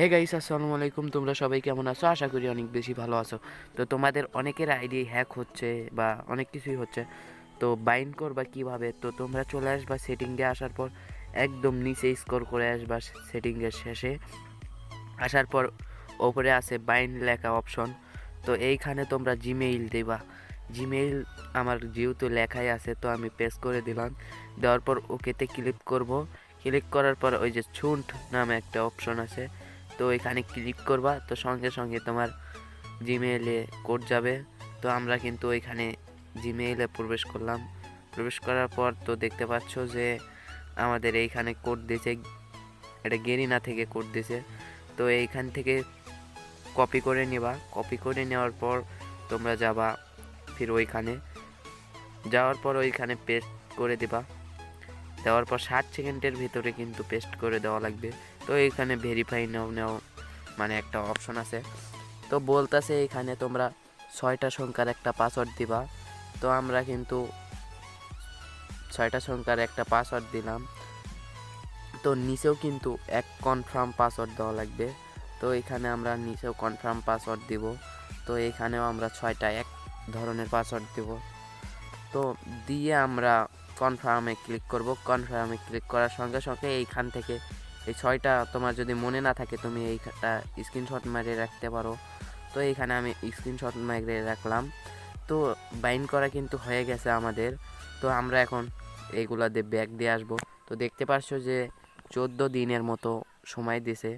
Hey guys আসসালামু আলাইকুম। তোমরা সবাই কেমন আছো? আশা করি অনেক বেশি ভালো আছো। তো তোমাদের অনেকের আইডি হ্যাক হচ্ছে বা অনেক কিছুই হচ্ছে। তো বাইন্ড করবা কীভাবে? তো তোমরা চলে আসবা সেটিংয়ে আসার পর একদম নিচে স্কোর করে আসবা সেটিংয়ের শেষে। আসার পর ওপরে আছে বাইন্ড লেখা অপশন তো এইখানে তোমরা জিমেইল দেবা। জিমেইল আমার যেহেতু লেখাই আছে, তো আমি পেস্ট করে দিলাম। দেওয়ার পর ওকেতে ক্লিক করব। ক্লিক করার পর ওই যে ছুন্ট নামে একটা অপশন আছে। তো এখানে ক্লিক করবা, তো সঙ্গে সঙ্গে তোমার জিমেইলে কোড যাবে। তো আমরা কিন্তু ওইখানে জিমেইলে প্রবেশ করলাম। প্রবেশ করার পর তো দেখতে পাচ্ছ যে আমাদের এইখানে কোড দিয়েছে, এটা গেরিনা থেকে কোড দিয়েছে। তো এইখান থেকে কপি করে নেবা। কপি করে নেওয়ার পর তোমরা যাবা ফির ওইখানে। যাওয়ার পর ওইখানে পেস্ট করে দিবা। দেওয়ার পর ষাট সেকেন্ডের ভিতরে কিন্তু পেস্ট করে দেওয়া লাগবে। তো এইখানে ভেরিফাই নাও নাও মানে একটা অপশন আছে। তো বলতেছে এখানে তোমরা ছয়টা সংখ্যার একটা পাসওয়ার্ড দিবা। তো আমরা কিন্তু ছয়টা সংখ্যার একটা পাসওয়ার্ড দিলাম। তো নিচেও কিন্তু এক কনফার্ম পাসওয়ার্ড দেওয়া লাগবে। তো এখানে আমরা নিচেও কনফার্ম পাসওয়ার্ড দিব। তো এখানেও আমরা ছয়টা এক ধরনের পাসওয়ার্ড দিব। তো দিয়ে আমরা কনফার্মে ক্লিক করব। কনফার্মে ক্লিক করার সঙ্গে সঙ্গে এইখান থেকে এই ছয়টা তোমার যদি মনে না থাকে তুমি এইটা স্ক্রিনশট মারিয়ে রাখতে পারো। তো এইখানে আমি স্ক্রিনশট মারিয়ে রাখলাম। তো বাইন্ড করা কিন্তু হয়ে গেছে আমাদের। তো আমরা এখন এইগুলা দিয়ে ব্যাগ দিয়ে আসব। তো দেখতে পারছ যে চোদ্দ দিনের মতো সময় দিছে।